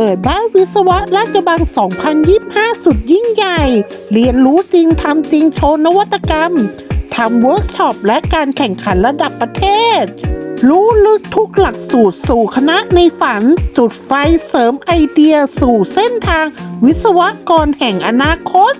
เปิดบ้านวิศวะราชบัง 2025 สุดยิ่งใหญ่ เรียนรู้จริงทำจริงโชว์นวัตกรรม ทำเวิร์กช็อปและการแข่งขันระดับประเทศ รู้ลึกทุกหลักสูตรสู่คณะในฝัน จุดไฟเสริมไอเดียสู่เส้นทางวิศวกรแห่งอนาคต